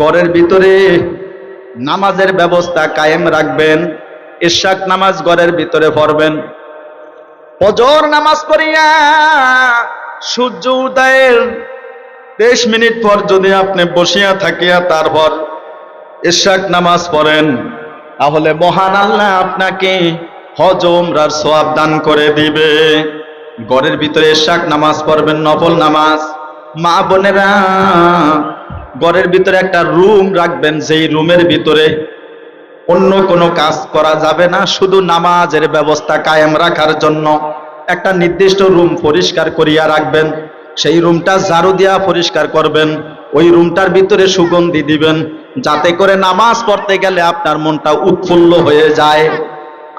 ঘরের ভিতরে নামাজের ব্যবস্থা কায়েম রাখবেন, ইশাক নামাজ ঘরের ভিতরে পড়বেন। ফজর নামাজ পড়িয়া সূর্য উদয়ের তেইশ মিনিট পর যদি আপনি বসিয়া থাকিয়া তারপর ইশাক নামাজ পড়েন, তাহলে মহান আল্লাহ আপনাকে হজ উমরার সোয়াব দান করে দিবে। ঘরের ভিতরে ইশাক নামাজ পড়বেন, নফল নামাজ। মা বোনেরা ঘরের ভিতরে একটা রুম রাখবেন, যেই রুমের ভিতরে অন্য কোনো কাজ করা যাবে না, শুধু নামাজের ব্যবস্থা কায়েম রাখার জন্য। একটা নির্দিষ্ট রুম পরিষ্কার করিয়া রাখবেন, সেই রুমটা ঝাড়ু দিয়া পরিষ্কার করবেন, ওই রুমটার ভিতরে সুগন্ধি দিবেন, যাতে করে নামাজ পড়তে গেলে আপনার মনটা উৎফুল্ল হয়ে যায়।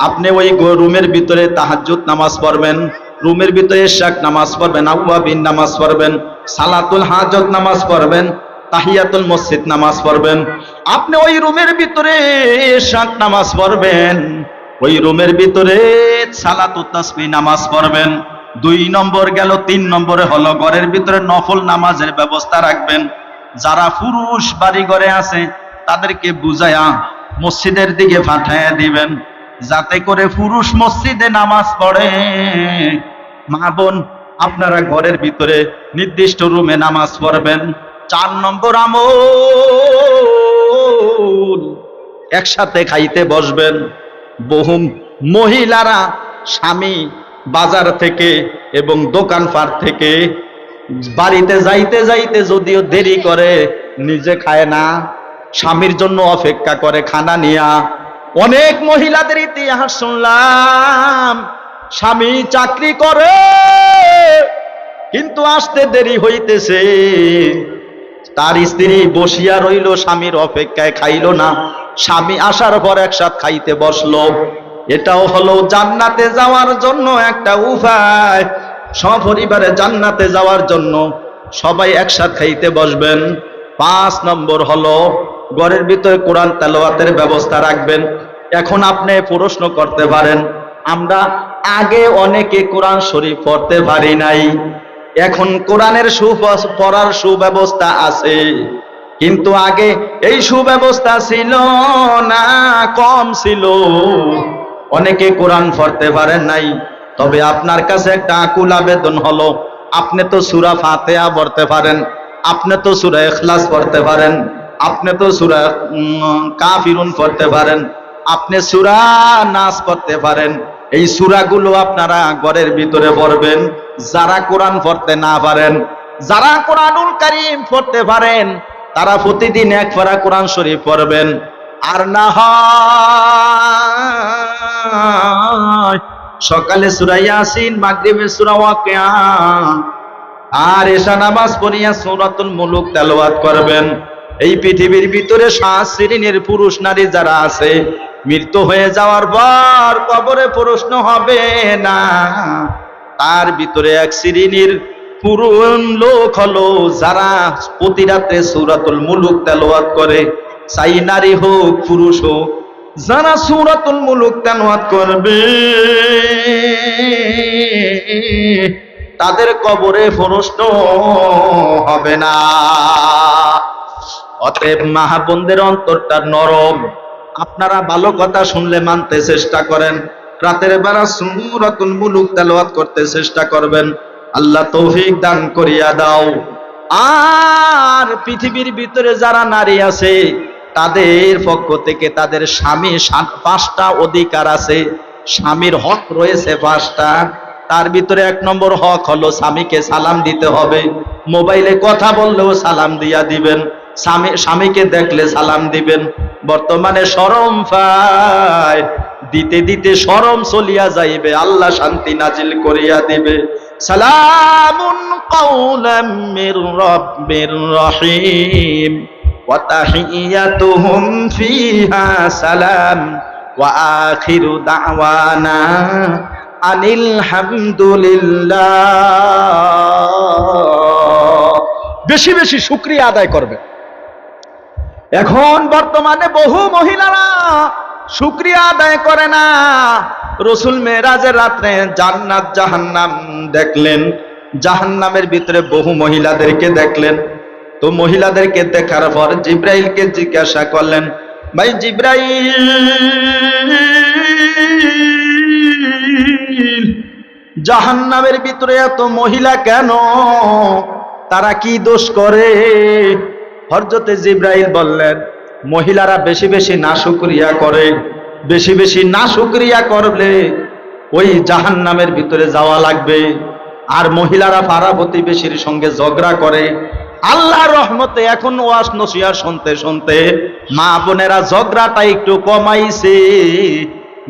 আপনি ওই রুমের ভিতরে তাহাজ্জুদ নামাজ পড়বেন, রুমের ভিতরে শাক নামাজ পড়বেন, আউয়াবিন নামাজ পড়বেন, সালাতুল হাজত নামাজ পড়বেন তাহিয়াতুল মসজিদ নামাজ পড়বেন। আপনি ওই রুমের ভিতরে শাক নামাজ পড়বেন। ওই রুমের ভিতরে তাসবিহ নামাজ পড়বেন। দুই নম্বর গেল, তিন নম্বরে হলো, ঘরের ভিতরে নফল নামাজের ব্যবস্থা রাখবেন। যারা পুরুষ বাড়ি ঘরে আছে, তাদেরকে বুঝায়া মসজিদের দিকে পাঠাইয়া দিবেন। যাতে করে পুরুষ মসজিদে নামাজ পড়ে। মা বোন, আপনারা ঘরের ভিতরে নির্দিষ্ট রুমে নামাজ পড়বেন। চার নম্বর আমল। একসাথে খাইতে বসবেন। বহু মহিলারা স্বামী বাজার থেকে এবং দোকানপাট থেকে বাড়িতে যাইতে যাইতে যদিও দেরি করে, নিজে খায় না। স্বামীর জন্য অপেক্ষা করে খানা নিয়া। অনেক মহিলাদের ইতিহাস শুনলাম, স্বামী চাকরি করে, কিন্তু আসতে দেরি হইতেছে। তার স্ত্রী বসিয়া রইল, স্বামীর অপেক্ষায় খাইল না। স্বামী আসার পর একসাথ খাইতে বসল। এটাও হলো জান্নাতে যাওয়ার জন্য একটা উপায়। সপরিবারে জান্নাতে যাওয়ার জন্য সবাই একসাথ খাইতে বসবেন। পাঁচ নম্বর হলো ঘরের ভিতরে কোরআন তেলোয়াতের ব্যবস্থা রাখবেন। এখন আপনি প্রশ্ন করতে পারেন, আমরা আগে অনেকে কোরআন শরীফ পড়তে পারি নাই। এখন কোরআনের সু পড়ার সুব্যবস্থা আছে। কিন্তু আগে এই সুব্যবস্থা ছিল না, কম ছিল। অনেকে কোরআন পড়তে পারেন নাই। তবে আপনার কাছে একটা আকুল আবেদন হলো, আপনি তো সুরা ফাতেহা পড়তে পারেন, আপনি তো সুরা এখলাস পড়তে পারেন, আপনি তো সুরা কাফিরুন পড়তে পারেন, আপনি সুরা নাচ পড়তে পারেন। এই সুরাগুলো আপনারা ঘরের ভিতরে পড়বেন। যারা কোরআন পড়তে না পারেন, যারা কোরআনুল কারীম পড়তে পারেন, তারা প্রতিদিন এক পারা কোরআন শরীফ পড়বেন। আর না হয়, সকালে সূরা মাগরিবে সূরা আর এশা নামাজ পড়িয়া সূরাতুল মুলুক তেলাওয়াত করবেন। এই পৃথিবীর ভিতরে সাত শ্রেণির পুরুষ নারী যারা আছে, মৃত্যু হয়ে যাওয়ার পর কবরে প্রশ্ন হবে না। তার ভিতরে এক শ্রেণির পুরন লোক হলো যারা প্রতি রাত্রে সূরাতুল মুলুক তেলাওয়াত করে। চাই নারী হোক, পুরুষ হোক, যারা সূরাতুল মুলুক তেলাওয়াত করবে। তাদের কবরে প্রশ্ন হবে না। অতএব মাহাবন্দের অন্তরটা নরম। আপনারা ভালো কথা শুনলে মানতে চেষ্টা করেন। রাতের বেলা সুরাতুল মুলুক তেলাওয়াত করতে চেষ্টা করবেন। আল্লাহ তৌফিক দান করিয়া দাও। আর পৃথিবীর ভিতরে যারা নারী আছে, তাদের পক্ষ থেকে তাদের স্বামী পাঁচটা অধিকার আছে। স্বামীর হক রয়েছে পাঁচটা। তার ভিতরে এক নম্বর হক হলো স্বামীকে সালাম দিতে হবে। মোবাইলে কথা বললেও সালাম দিয়া দিবেন। স্বামী, স্বামীকে দেখলে সালাম দিবেন। বর্তমানে সরম পায়। দিতে দিতে সরম চলিয়া যাইবে, আল্লাহ শান্তি নাজিল করিয়া দিবে। সালামুন কাউলাম মির রাব্বির রহিম, ওয়া তাহিয়াতুহুম ফিহা সালাম, ওয়া আখিরু দাওয়ানা আনিল হামদুলিল্লাহ। বেশি বেশি শুক্রিয়া আদায় করবে। এখন বর্তমানে বহু মহিলারা শুক্রিয়া আদায় করে না। রসুল মেরাজের রাত্রে জান্নাত জাহান্নাম দেখলেন। জাহান্নামের ভিতরে বহু মহিলাদেরকে দেখলেন। তো তো মহিলাদেরকে দেখার পর জিব্রাইলকে জিজ্ঞাসা করলেন, ভাই জিব্রাইল, জাহান্নামের ভিতরে এত মহিলা কেন? তারা কি দোষ করে? হরজতে জিব্রাইল বললেন মহিলারা বেশি বেশি নাশুক্রিয়া করে, বেশি বেশি নাশুক্রিয়া করলে ওই জাহান্নামের ভিতরে যাওয়া লাগবে। আর মহিলারা পাড়া প্রতিবেশীর সঙ্গে ঝগড়া করে। আল্লাহ রহমতে এখন ওয়াস নসিয়া শুনতে শুনতে মা বোনেরা ঝগড়াটা একটু কমাইছে।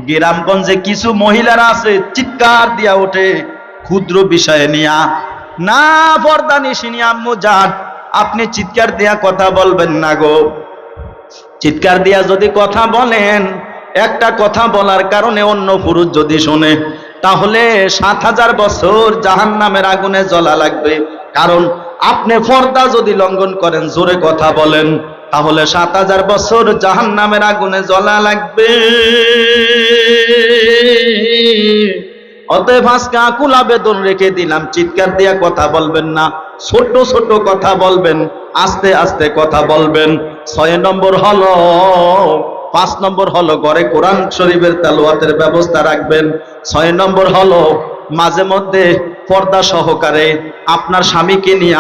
গ্রামগঞ্জে কিছু মহিলারা আছে, চিৎকার দিয়া ওঠে ক্ষুদ্র বিষয়ে নিয়া। না, পর্দা নিশিনি আম্মু আপনি চিৎকার দিয়া কথা বলবেন না গো। চিৎকার দিয়া যদি কথা বলেন, একটা কথা বলার কারণে অন্য পুরুষ যদি শোনে, তাহলে সাত হাজার বছর জাহান নামের আগুনে জ্বলা লাগবে। কারণ আপনি পর্দা যদি লঙ্ঘন করেন, জোরে কথা বলেন, তাহলে সাত হাজার বছর জাহান নামের আগুনে জ্বলা লাগবে। অতএব আজকে আকুল আবেদন রেখে দিলাম, চিৎকার দিয়া কথা বলবেন না, ছোট ছোট কথা বলবেন। আস্তে আস্তে কথা বলবেন। ছয় নম্বর হলো, পাঁচ নম্বর হলো, ঘরে কোরআন শরীফের তেলোয়াতের ব্যবস্থা রাখবেন। ছয় নম্বর হলো, মাঝে মধ্যে পর্দা সহকারে আপনার স্বামীকে নিয়ে,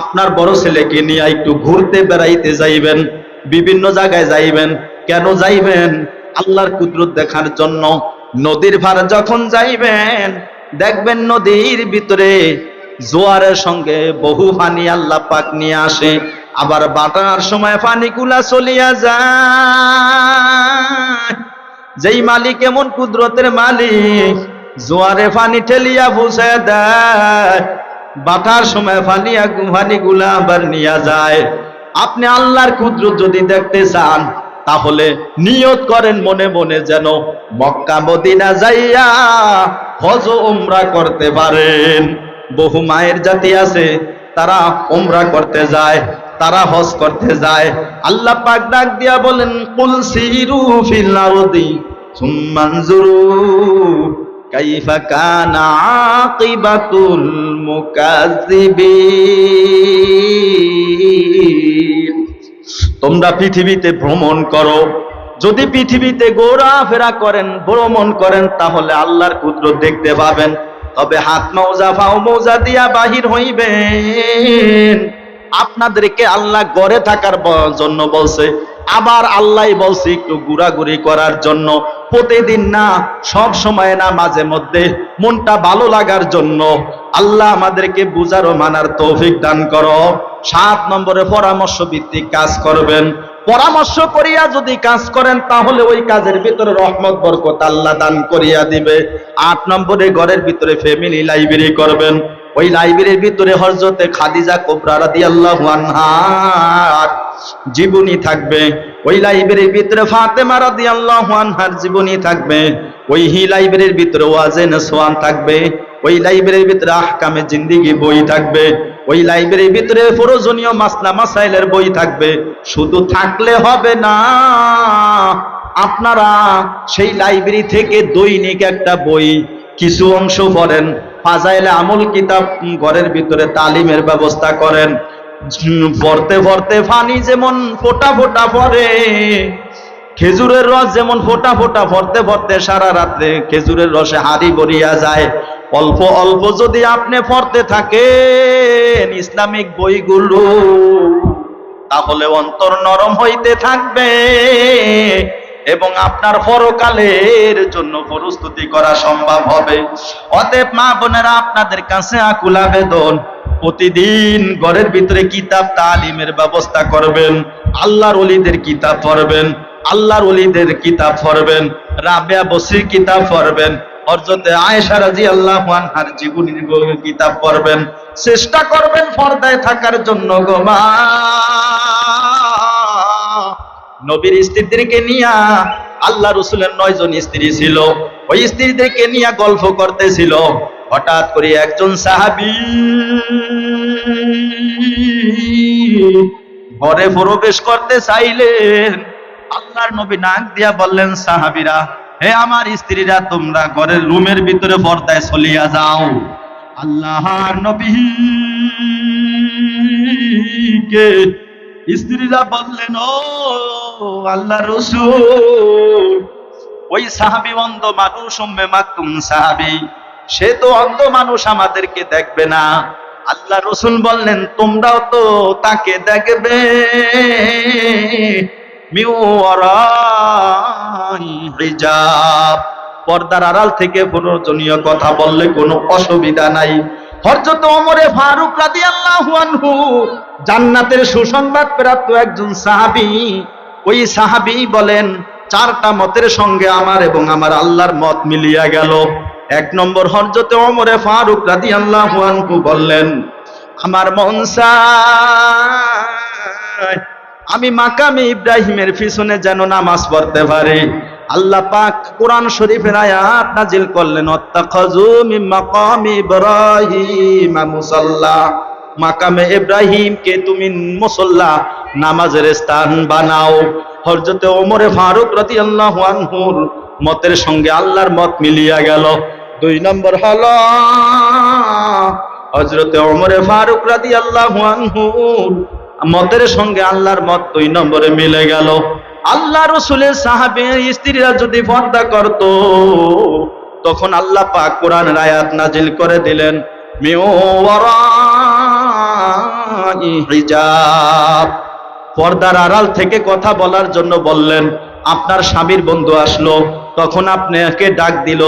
আপনার বড় ছেলেকে নিয়ে একটু ঘুরতে বেড়াইতে যাইবেন, বিভিন্ন জায়গায় যাইবেন। কেন যাইবেন? আল্লাহর কুদরত দেখার জন্য। নদীর ভার যখন যাইবেন, দেখবেন নদীর ভিতরে জোয়ারের সঙ্গে বহু পানি আল্লাহ পাক নিয়ে আসে। আবার বাটার সময় পানিগুলা চলিয়া যায়। যেই মালিক এমন কুদরতের মালিক, জোয়ারে পানি ঠেলিয়া বুঝে দেয়। বাটার সময় পানি পানিগুলা আবার নিয়ে যায়। আপনি আল্লাহর কুদরত যদি দেখতে চান, তাহলে নিয়ত করেন মনে মনে যেন মক্কা মদিনা যাইয়া হজ উমরা করতে পারেন। বহু মায়ের জাতি আছে, তারা উমরা করতে যায়, তারা হজ করতে যায়। আল্লাহ পাক ডাক দিয়া বলেন, কুল সিরু ফিল আরদি সুম্মানজুরু কাইফা কানা আকিবাতুল মুকাজ্জিবিন তোমরা পৃথিবীতে ভ্রমণ করো। যদি পৃথিবীতে ঘোরাফেরা করেন, ভ্রমণ করেন, তাহলে আল্লাহর কুদ্র দেখতে পাবেন। তবে হাত মৌজা ফাও মৌজা দিয়া বাহির হইবেন। আপনাদেরকে আল্লাহ গড়ে থাকার জন্য বলছে, আবার আল্লাহ বলছে একটু ঘোরাঘুরি করার জন্য। প্রতিদিন না, সব সময় না, মাঝে মধ্যে মনটা ভালো লাগার জন্য। আল্লাহ আমাদেরকে বুঝার ও মানার তৌফিক দান করো। সাত নম্বরে পরামর্শ ভিত্তিক কাজ করবেন। পরামর্শ করিয়া যদি কাজ করেন, তাহলে ওই কাজের ভিতরে রহমত, বরকত আল্লাহ দান করিয়া দিবে। আট নম্বরে ঘরের ভিতরে ফ্যামিলি লাইব্রেরি করবেন। ওই লাইব্রেরির ভিতরে হরজতে খাদিজা কোবরা রাদিয়াল্লাহু আনহার জীবনী থাকবে। ওই লাইব্রেরির ভিতরে ফাতেমা রাদিয়াল্লাহু আনহার জীবনী থাকবে। ওই হি লাইব্রেরির ভিতরে ওয়াজেন নসওয়ান থাকবে। ওই লাইব্রেরির ভিতরে আহকামে জিন্দিগি বই থাকবে। ওই লাইব্রেরির ভিতরে প্রয়োজনীয় মাসলা মাসাইলের বই থাকবে। শুধু থাকলে হবে না, আপনারা সেই লাইব্রেরি থেকে দৈনিক একটা বই, কিছু অংশ পড়েন, ফাজাইলে আমল কিতাব ঘরের ভিতরে তালিমের ব্যবস্থা করেন। পড়তে পড়তে ফানি যেমন ফোটা ফোটা পড়ে, খেজুরের রস যেমন ফোটা ফোটা পড়তে পড়তে সারা রাত্রে খেজুরের রসে হাড়ি ভরিয়া যায়। অল্প অল্প যদি আপনি পড়তে থাকেন ইসলামিক বইগুলো, তাহলে অন্তর নরম হইতে থাকবে এবং আপনার পরকালের জন্য প্রস্তুতি করা সম্ভব হবে। অতএব মা বোনেরা, আপনাদের কাছে আকুল আবেদন, প্রতিদিন ঘরের ভিতরে কিতাব তালিমের ব্যবস্থা করবেন, আল্লাহর অলিদের কিতাব পড়বেন, আল্লাহর অলিদের কিতাব পড়বেন, রাবেয়া বসির কিতাব পড়বেন হরজতে আয়েশা রাজি আল্লাহ আনহার জীবনীর কিতাব পড়বেন। চেষ্টা করবেন পর্দায় থাকার জন্য নবীর স্ত্রীদেরকে নিয়া আল্লাহ রসুলের স্ত্রী ছিল। ওই স্ত্রীদেরকে নিয়ে গল্প করতেছিল। হঠাৎ করে একজন সাহাবি ঘরে প্রবেশ করতে চাইলেন। আল্লাহর নবী নাক দিয়া বললেন, সাহাবিরা হে আমার স্ত্রীরা, তোমরা ঘরের রুমের ভিতরে পর্দায় চলিয়া যাও। আল্লাহর নবী কে স্ত্রীরা বললেন, ও আল্লাহ রসুল, ওই সাহাবি অন্ধ মানুষ, উম্মে সাহাবি, সে তো অন্ধ মানুষ, আমাদেরকে দেখবে না। আল্লাহ রসুল বললেন, তোমরাও তো তাকে দেখবে। মিউ হিজাব। পর্দার আড়াল থেকে প্রয়োজনীয় কথা বললে কোনো অসুবিধা নাই। হরজত ওমরে ফারুক রাদিয়াল্লাহু আনহু জান্নাতের সুসংবাদ প্রাপ্ত একজন সাহাবী, ওই সাহাবী বলেন, চারটা মতের সঙ্গে আমার এবং আমার আল্লাহর মত মিলিয়া গেল। এক নম্বর হরজতে ওমরে ফারুক রাদিয়াল্লাহু আনহু বললেন, আমার মন আমি মাকামে ইব্রাহিমের পিছনে যেন নামাজ পড়তে পারি। আল্লাহ পাক কোরআন শরীফের আয়াত নাজিল করলেন অত্তাখাজু মিন মাকামি ইব্রাহিম মুসাল্লা। মাকামে ইব্রাহিমকে তুমি মুসল্লা নামাজের স্থান বানাও। হযরতে ওমরে ফারুক রাদিয়াল্লাহু আনহুর মতের সঙ্গে আল্লাহর মত মিলিয়া গেল। দুই নম্বর হলো, হযরতে ওমরে ফারুক রাদিয়াল্লাহু আনহুর মতের সঙ্গে আল্লাহর মত দুই নম্বরে মিলে গেল। আল্লাহ রসুলের সাহাবের স্ত্রীরা যদি পর্দা করত, তখন আল্লাহ পাক কোরআন আয়াত নাজিল করে দিলেন পর্দার আড়াল থেকে কথা বলার জন্য বললেন, আপনার স্বামীর বন্ধু আসলো, তখন আপনাকে ডাক দিল,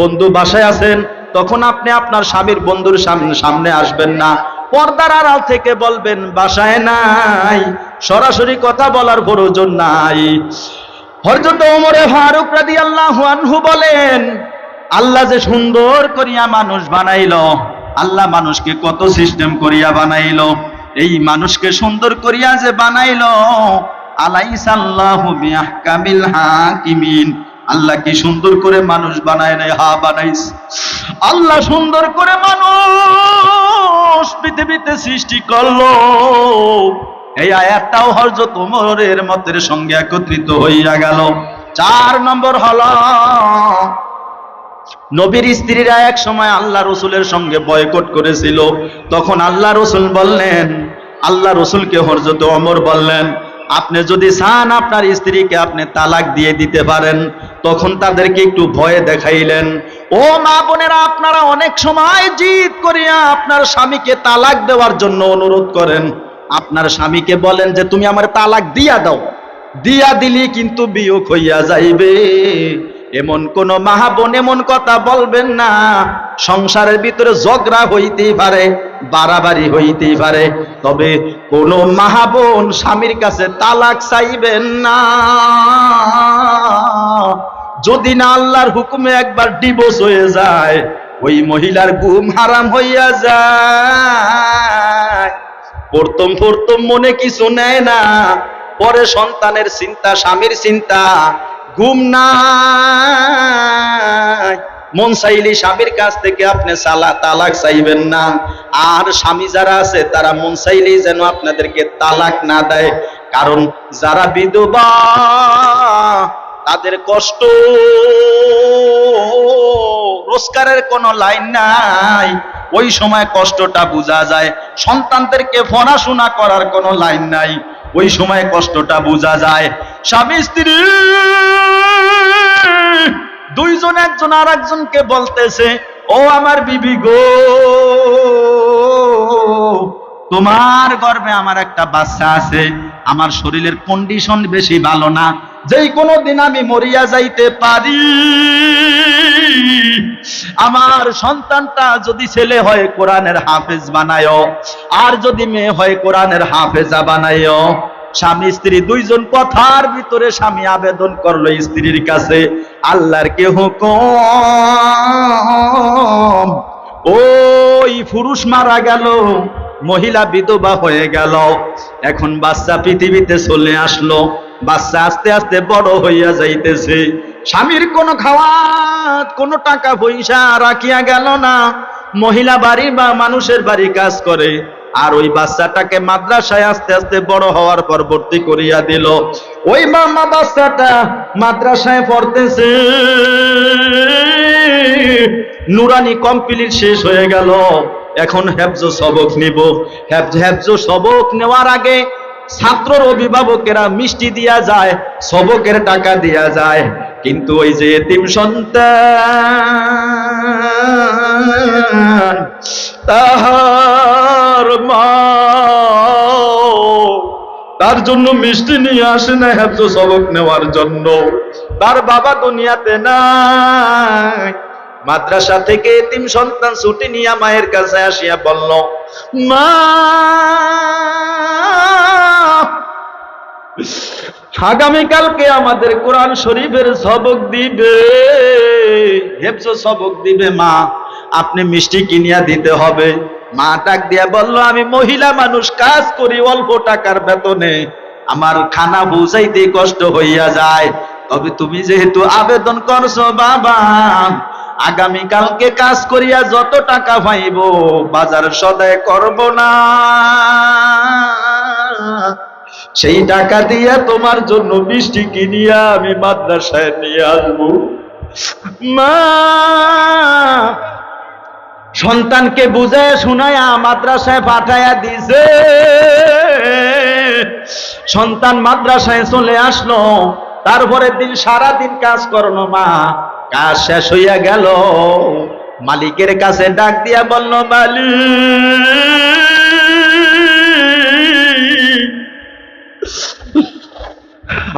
বন্ধু বাসায় আছেন? তখন আপনি আপনার স্বামীর বন্ধুর সামনে আসবেন না। পর্দার আড়াল থেকে বলবেন, বাসায় নাই। সরাসরি কথা বলার প্রয়োজন নাই। হরজত ওমরে ফারুক রাদিয়াল্লাহু আনহু বলেন, আল্লাহ যে সুন্দর করিয়া মানুষ বানাইল, আল্লাহ মানুষকে কত সিস্টেম করিয়া বানাইল। এই মানুষকে সুন্দর করিয়া যে বানাইলো, আলাইসাল্লাহু বিআহকামিল হাকিমিন। আল্লাহ কি সুন্দর করে মানুষ বানায় নাই? হা বানাইস আল্লাহ সুন্দর করে মানুষ পৃথিবীতে সৃষ্টি করল। এই আয়াতটাও হরজত উমরের মতের সঙ্গে একত্রিত হইয়া গেল। চার নম্বর হলো, নবীর স্ত্রীরা এক সময় আল্লাহ রসুলের সঙ্গে বয়কট করেছিল। তখন আল্লাহ রসুল বললেন, আল্লাহ রসুলকে হরজত অমর বললেন আপনি যদি চান আপনার স্ত্রীকে আপনি তালাক দিয়ে দিতে পারেন, তখন তাদেরকে একটু ভয়ে দেখাইলেন। ও মা বোনেরা, আপনারা অনেক সময় জিদ করিয়া আপনার স্বামীকে তালাক দেওয়ার জন্য অনুরোধ করেন। আপনার স্বামীকে বলেন যে, তুমি আমার তালাক দিয়া দাও। দিয়া দিলি কিন্তু বিয়োগ হইয়া যাইবে। এমন কোন মাহাবোন এমন কথা বলবেন না। সংসারের ভিতরে ঝগড়া হইতেই পারে, বাড়াবাড়ি হইতেই পারে। তবে কোন মাহাবোন স্বামীর কাছে তালাক চাইবেন না। যদি না আল্লাহর হুকুমে একবার ডিভোর্স হয়ে যায়, ওই মহিলার গুম হারাম হইয়া যায়। প্রথম প্রথম মনে কিছু নেয় না, পরে সন্তানের চিন্তা, স্বামীর চিন্তা, ঘুম নাই। মন চাইলে স্বামীর কাছ থেকে আপনি সালা তালাক চাইবেন না। আর স্বামী যারা আছে, তারা মন চাইলেই যেন আপনাদেরকে তালাক না দেয়। কারণ যারা বিধবা, তাদের কষ্ট, রোজগারের কোনো লাইন নাই। ওই সময় কষ্টটা বোঝা যায়। সন্তানদেরকে পড়াশোনা করার কোনো লাইন নাই। ওই সময় কষ্টটা বোঝা যায়। স্বামী, স্ত্রী দুইজন একজন আর একজনকে বলতেছে, ও আমার বিবি গো, তোমার গর্ভে আমার একটা বাচ্চা আছে, আমার শরীরের কন্ডিশন বেশি ভালো না, যেই কোনো দিন আমি মরিয়া যাইতে পারি। আমার সন্তানটা যদি ছেলে হয় কোরআনের হাফেজ বানায়ও, আর যদি মেয়ে হয় কোরআনের হাফেজা বানায়ও। স্বামী, স্ত্রী দুইজন কথার ভিতরে স্বামী আবেদন করল স্ত্রীর কাছে, আল্লাহর কে হুকুম? ওই পুরুষ মারা গেল, মহিলা বিধবা হয়ে গেল। এখন বাচ্চা পৃথিবীতে চলে আসলো, বাচ্চা আস্তে আস্তে বড় হইয়া যাইতেছে। স্বামীর কোনো খাওয়াত, কোনো টাকা পয়সা রাখিয়া গেল না। মহিলা বাড়ি বা মানুষের বাড়ি কাজ করে। আর ওই বাচ্চাটাকে মাদ্রাসায় আস্তে আস্তে বড় হওয়ার পর ভর্তি করিয়া দিল। ওই মামা বাচ্চাটা মাদ্রাসায় পড়তেছে। নুরানি কমপ্লিট শেষ হয়ে গেল। এখন হেফজ সবক নিব। হেফজ সবক নেওয়ার আগে ছাত্রর অভিভাবকেরা মিষ্টি দিয়া যায়, সবকের টাকা দিয়া যায়। কিন্তু ওই যে এতিম সন্তান, তাহার মা, তার জন্য মিষ্টি নিয়ে আসে না হেফজ সবক নেওয়ার জন্য। তার বাবা দুনিয়াতে নাই। মাদ্রাসা থেকে এতিম সন্তান ছুটি নিয়ে মায়ের কাছে আসিয়া বলল, মা আগামীকালকে আমাদের কোরআন শরীফের সবক দিবে। হেফজ সবক দিবে মা? আপনি মিষ্টি কিনিয়া দিতে হবে। মা ডাক দিয়া বলল, আমি মহিলা মানুষ, কাজ করি অল্প টাকার বেতনে। আমার খানা বুঝাইতে কষ্ট হইয়া যায়। তবে তুমি যেহেতু আবেদন করছ, বাবা আগামী কালকে কাজ করিয়া যত টাকা পাইব, বাজার সদায় করব না। সেই টাকা দিয়া তোমার জন্য মিষ্টি কিনিয়া আমি মাদ্রাসায় নিয়ে আসব। মা! সন্তানকে বুঝায় শুনায় মাদ্রাসায় পাঠাইয়া দিছে। সন্তান মাদ্রাসায় চলে আসলো। তারপরে দিন সারা দিন কাজ করল মা। কাজ শেষ হইয়া গেল। মালিকের কাছে ডাক দিয়া বলল, মালিক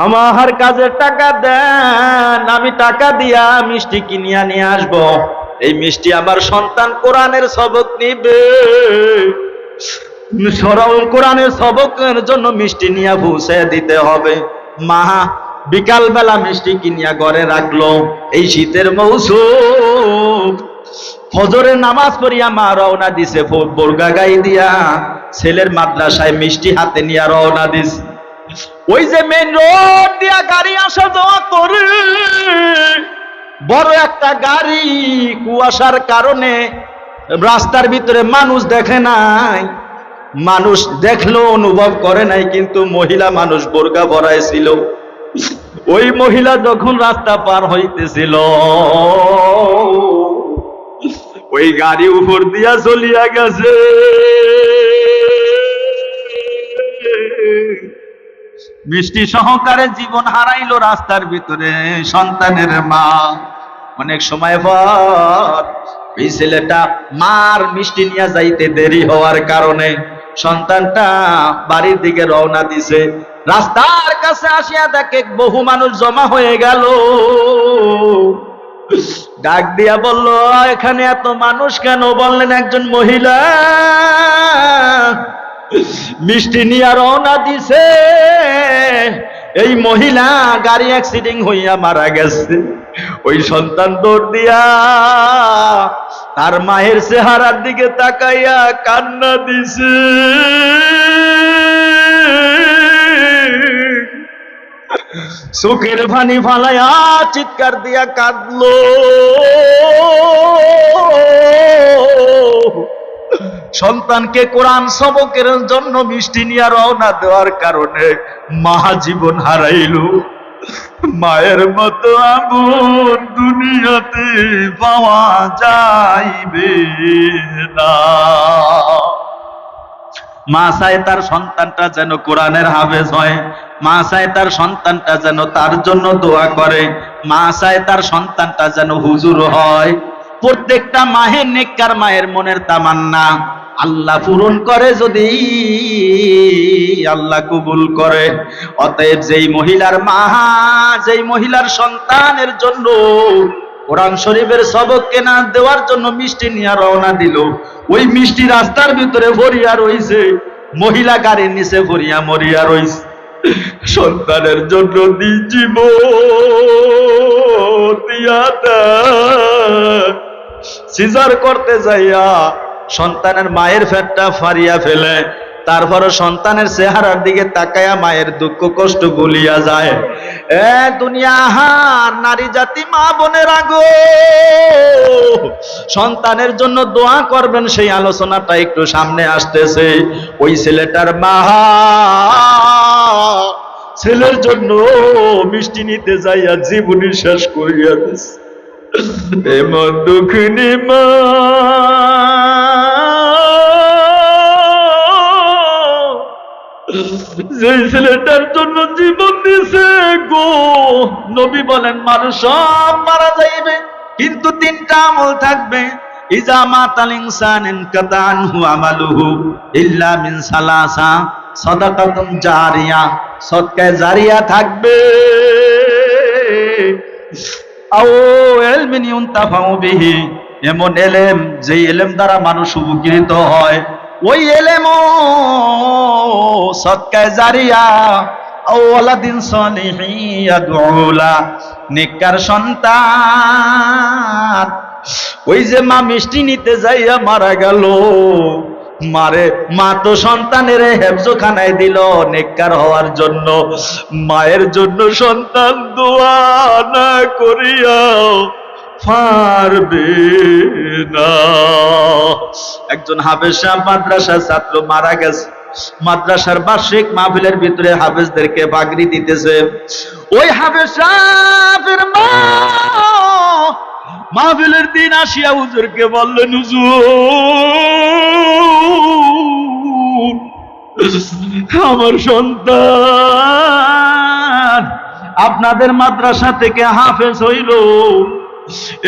আমার কাজের টাকা দেন, আমি টাকা দিয়া মিষ্টি কিনিয়া নিয়ে আসব। এই মিষ্টি আমার সন্তান কোরআনের সবক নিবে। সরল কোরআনের সবকের জন্য মিষ্টি নিয়ে পৌঁছে দিতে হবে। মা বিকাল বেলা মিষ্টি কিনিয়া ঘরে রাখল। এই শীতের মৌসুম ফজরের নামাজ পড়িয়া মা রওনা দিছে বোরগা গাই দিয়া। ছেলের মাদ্রাসায় মিষ্টি হাতে নিয়ে রওনা দিছে। ওই যে মেন রোড দিয়া গাড়ি আসা যাওয়া করে বড় একটা গাড়ি কুয়াশার কারণে রাস্তার ভিতরে মানুষ দেখে নাই। মানুষ দেখল অনুভব করে নাই, কিন্তু মহিলা মানুষ বোরগা ভরাইছিল ওই মহিলা যখন রাস্তা পার হইতেছিল, ওই গাড়ি উপর দিয়া চলিয়া গেছে। বৃষ্টি সহকারে জীবন হারাইলো রাস্তার ভিতরে, সন্তানের মা। অনেক সময় পর এই ছেলেটা মার মিষ্টি নিয়ে যাইতে দেরি হওয়ার কারণে সন্তানটা বাড়ির দিকে রওনা দিছে। রাস্তার কাছে আসিয়া দেখে বহু মানুষ জমা হয়ে গেল। ডাক দিয়া বলল, এখানে এত মানুষ কেন? বললেন একজন মহিলা। মিষ্টি নিয়ে রওনা দিছে। এই মহিলা গাড়ি অ্যাক্সিডেন্ট হইয়া মারা গেছে। ওই সন্তান দৌড় দিয়া তার মায়ের চেহারার দিকে তাকাইয়া কান্না দিছে। চোখের ভানি ফালাইয়া চিৎকার দিয়া কাঁদলো। সন্তানকে কোরআন সবকের জন্য মিষ্টি নিয়ে রওনা দেওয়ার কারণে মা জীবন হারাইল। মায়ের মতো আমন দুনিয়াতে পাওয়া যাইবে না। মা চায় তার সন্তানটা যেন কোরআনের হাফেজ হয়। মা চায় তার সন্তানটা যেন তার জন্য দোয়া করে। মা চায় তার সন্তানটা যেন হুজুর হয়। প্রত্যেকটা মাহের নেককার মায়ের মনের তামান্না। আল্লাহ পূরণ করে যদি আল্লাহ কবুল করে। অতএব যেই মহিলার মা, যেই মহিলার সন্তানের জন্য কোরআন শরীফের সবক কেনা দেওয়ার জন্য মিষ্টি নিয়ে রওনা দিল, ওই মিষ্টি রাস্তার ভিতরে ভরিয়া রইছে, মহিলা গাড়ির নিচে ভরিয়া মরিয়া রইছে। সন্তানের জন্য দিয়া। সিজার করতে যাইয়া সন্তানের মায়ের ফেটটা ফারিয়া ফেলে। তারপরে সন্তানের চেহারার দিকে তাকায়া মায়ের দুঃখ কষ্ট ভুলিয়া যায়। এ দুনিয়া, হার নারী জাতি, মা বোনের আগো সন্তানের জন্য দোয়া করবেন, সেই আলোচনাটা একটু সামনে আসতেছে। ওই ছেলেটার মা, ছেলের জন্য মিষ্টি নিতে যাইয়া জীবনী শেষ করিয়া দিছে। এমন দুঃখিনী মা যে ছেলেটার জন্য জীবন দিছে গো। নবী বলেন, মানুষ সব মারা যাইবে, কিন্তু তিনটা আমল থাকবে। ইল্লা জারিয়া। জারিয়া থাকবে। এমন এলেম যে এলেম দ্বারা মানুষ উপকৃত হয়। ওই এলেমও সৎকায় জারিয়া আও ওয়ালাদিন সলিহি ইয়াদউলা নেককার সন্তান। ওই যে মা মিষ্টি নিতে যাইয়া মারা গেল, মারে, মা তো সন্তানের হেফজোখানায় দিল নেককার হওয়ার জন্য। মায়ের জন্য সন্তান দোয়া না করিয়া পারবে না। একজন হাফেজ মাদ্রাসার ছাত্র মারা গেছে। মাদ্রাসার বার্ষিক মাহফিলের ভিতরে হাফেজদেরকে বাগরি দিতেছে। ওই হাফেজ সাহেবের মা, মাহফিলের দিন আসিয়া হুজুরকে বললেন, হুজুর, আমার সন্তান, আপনাদের মাদ্রাসা থেকে হাফেজ হইল।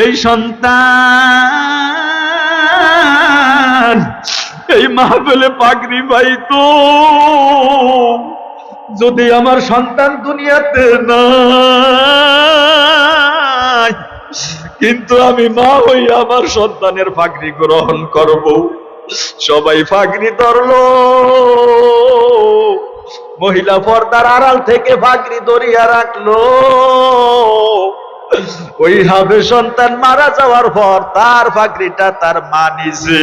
এই সন্তান, এই মাহফিলে পাগড়ি পাইতো যদি আমার সন্তান দুনিয়াতে না কিন্তু আমি মা হই আমার সন্তানের ফাগরি গ্রহণ করব। সবাই ফাগরি ধরল। মহিলা পর্দার আড়াল থেকে ফাগরি ধরিয়া রাখল। ওই হবে সন্তান মারা যাওয়ার পর তার ফাগরিটা তার মা নিজে।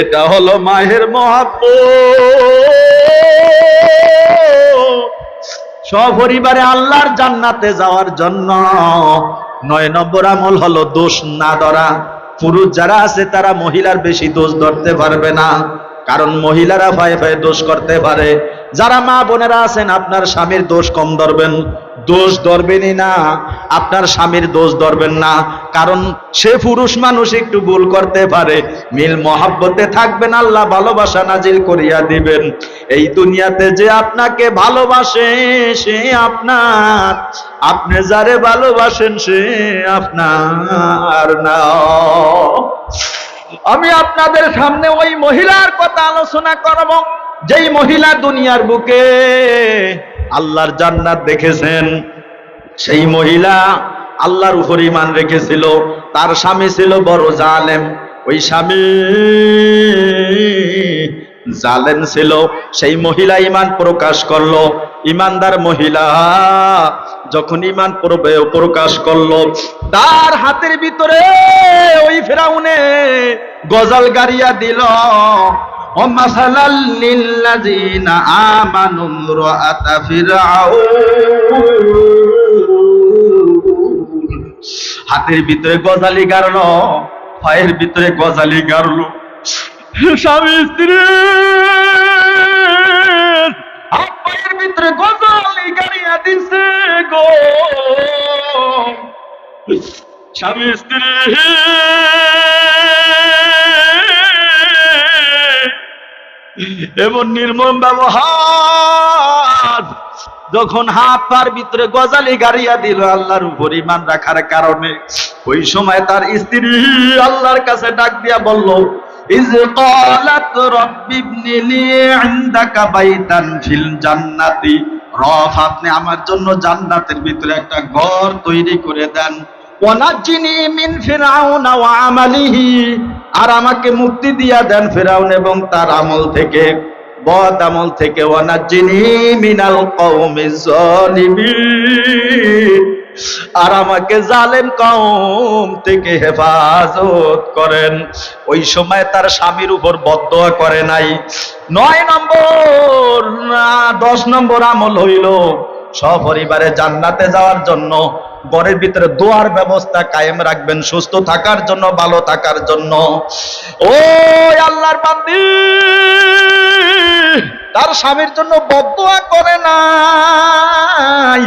এটা হলো মায়ের মহাব্ব সপরিবারে আল্লাহর জান্নাতে যাওয়ার জন্য নয় নম্বর আমল হলো দোষ না ধরা। পুরুষ যারা আছে তারা মহিলার বেশি দোষ ধরতে পারবে না। কারণ মহিলারা ভয়ে ভয়ে দোষ করতে পারে। যারা মা বোনেরা আছেন, আপনার স্বামীর দোষ কম ধরবেন। দোষ ধরবেনই না, আপনার স্বামীর দোষ ধরবেন না। কারণ সে পুরুষ মানুষ একটু ভুল করতে পারে। মিল মহাব্বতে থাকবেন, আল্লাহ ভালোবাসা নাজিল করিয়া দিবেন। এই দুনিয়াতে যে আপনাকে ভালোবাসে, সে আপনার। আপনি যারে ভালোবাসেন, সে আপনার না। আমি আপনাদের সামনে ওই মহিলার কথা আলোচনা করব, যেই মহিলা দুনিয়ার বুকে আল্লাহর জান্নাত দেখেছেন। সেই মহিলা আল্লাহর উপর ইমান রেখেছিল, তার স্বামী ছিল বড় জালেম। ওই স্বামী জালেম ছিল সেই মহিলা ইমান প্রকাশ করলো ইমানদার মহিলা যখন ইমান প্রবে- প্রকাশ করলো তার হাতের ভিতরে ওই ফেরাউনে গজাল গাড়িয়া দিল ومثلا للذين آمنوا امرأة فرعون হাতের ভিতরে গজালি গাড়লো পায়ের ভিতরে গজালি গাড়লো স্বামী স্ত্রী। পায়ের ভিতরে গজালি গাড়িয়া দিছে গো। স্বামী স্ত্রী। এমন নির্মম ব্যবহার, যখন হাত পার ভিতরে গজালি গাড়িয়া দিল আল্লাহর উপর ইমান রাখার কারণে, ওই সময় তার স্ত্রী আল্লাহর কাছে ডাক দিয়া বলল is ক্বালাত Rabbi Ibni Li ইনদাকা বাইতান feel জান্নাতি রব আপনি আমার জন্য জান্নাতের ভিতরে একটা ঘর তৈরি করে দেন। ওয়ানাজ্জিনি মিন ফিরআউনা ওয়া আমালিহি। আর আমাকে মুক্তি দিয়া দেন ফেরাউন এবং তার আমল থেকে। বদ আমল থেকে। ওয়ানাজ্জিনি মিনাল কওমিজ জালিমিন। আর আমাকে জালেম কম থেকে হেফাজত করেন। ওই সময় তার স্বামীর উপর বদ্ধ করে নাই। নয় নম্বর দশ নম্বর আমল হইল। সপরিবারে জান্নাতে যাওয়ার জন্য ঘরের ভিতরে দোয়ার ব্যবস্থা কায়েম রাখবেন, সুস্থ থাকার জন্য, ভালো থাকার জন্য। ও আল্লাহর বান্দি! তার স্বামীর জন্য বদদোয়া করে নাই।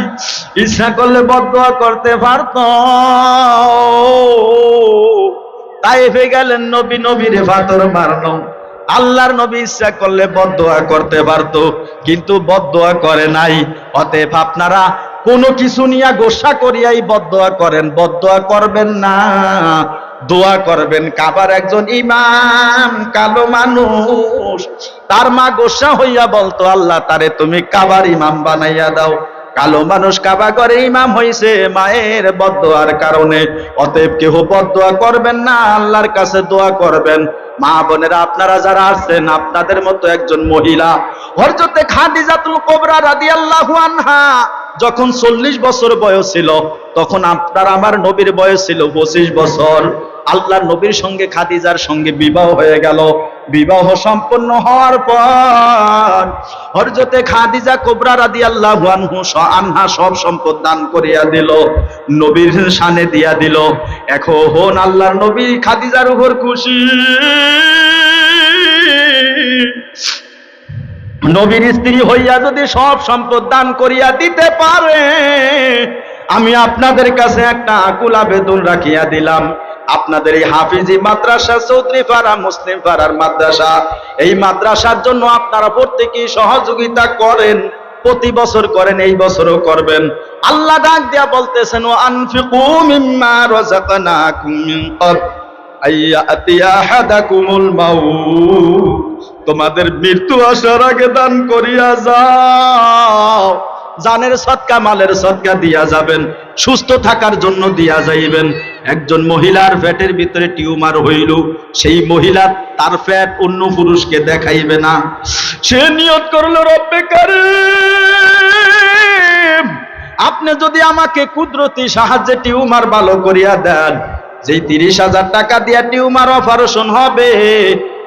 ইচ্ছা করলে বদদোয়া করতে পারত। তাইফে গেলেন, নবী নবীরে ফাতর মারল। আল্লাহর নবী ইচ্ছা করলে বদদোয়া করতে পারতো, কিন্তু বদদোয়া করে নাই। অতএব আপনারা কোনো কিছু নিয়ে গোসা করিয়াই বদদোয়া করেন। বদদোয়া করবেন না, দোয়া করবেন। কাবার একজন ইমাম, কালো মানুষ, তার মা গোসা হইয়া বলতো, আল্লাহ, তারে তুমি কাবার ইমাম বানাইয়া দাও। কালো মানুষ কাবা করে ইমাম হইছে, মায়ের বদোয়ার কারণে। অতএব কেহ বদোয়া করবেন না, আল্লাহর কাছে দোয়া করবেন। মা বোনেরা, আপনারা যারা আছেন, আপনাদের মতো একজন মহিলা হরজতে খাদিজাতুল কোবরা রাদিয়াল্লাহু আনহা যখন চল্লিশ বছর বয়স ছিল, তখন আপনার আমার নবীর বয়স ছিল পঁচিশ বছর। আল্লাহ নবীর সঙ্গে খাদিজার সঙ্গে বিবাহ হয়ে গেল। বিবাহ সম্পন্ন হওয়ার পর হরজতে খাদিজা কোবরা রাদি আল্লাহ আনহা সব সম্পদ দান করিয়া দিল, নবীর সানে দিয়া দিল। এখন আল্লাহর নবী খাদিজার উপর খুশি। নবীর স্ত্রী হইয়া যদি সব সম্পদ দান করিয়া দিতে পারে, আমি আপনাদের কাছে একটা আকুল আবেদন রাখিয়া দিলাম। আপনাদের এই হাফিজি মাদ্রাসা, চৌধুরী পাড়া, মুসলিম পাড়ার মাদ্রাসা, এই মাদ্রাসার জন্য আপনারা প্রত্যেকেই সহযোগিতা করেন, প্রতি বছর করেন, এই বছরও করবেন। আল্লাহ ডাক দিয়া বলতেছেন, ও আনফিকু মিম্মা রাযাকনাকুম মিন তোমাদের মৃত্যু আসার আগে দান করিয়া যাও। জানের সৎকা, মালের সৎকা দিয়া যাবেন, সুস্থ থাকার জন্য দিয়া যাইবেন। একজন মহিলার ফ্যাটের ভিতরে টিউমার হইল, সেই মহিলা তার ফ্যাট অন্য পুরুষকে দেখাইবে না। সে নিয়ত করল, রব্বে কারিম, আপনি যদি আমাকে কুদরতি সাহায্যে টিউমার ভালো করিয়া দেন যেই তিরিশ হাজার টাকা দিয়া টিউমার অপারেশন হবে,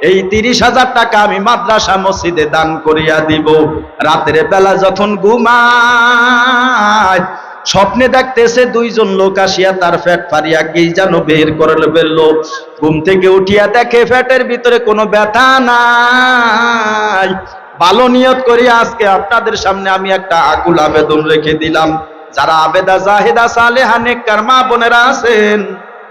এই তিরিশ হাজার টাকা আমি মাদ্রাসা মসজিদে দান করিয়া দিব। রাতের বেলা যখন ঘুমায়, স্বপ্নে দেখতেছে দুইজন লোক আসিয়া তার ফ্যাট ফারিয়া কি যেন বের করে ফেলল ঘুম থেকে উঠিয়া দেখে ফ্যাটের ভিতরে কোনো ব্যথা নাই। ভালো নিয়ত করি, আজকে আপনাদের সামনে আমি একটা আকুল আবেদন রেখে দিলাম। যারা আবেদা জাহেদা সালেহা নেককার বোনেরা আছেন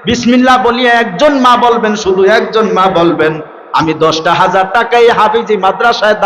বিসমিল্লাহ বলিয়া একজন মা বলবেন, শুধু একজন মা বলবেন। আমি দশটা হাজার টাকাই হাফিজি মাদ্রাসায়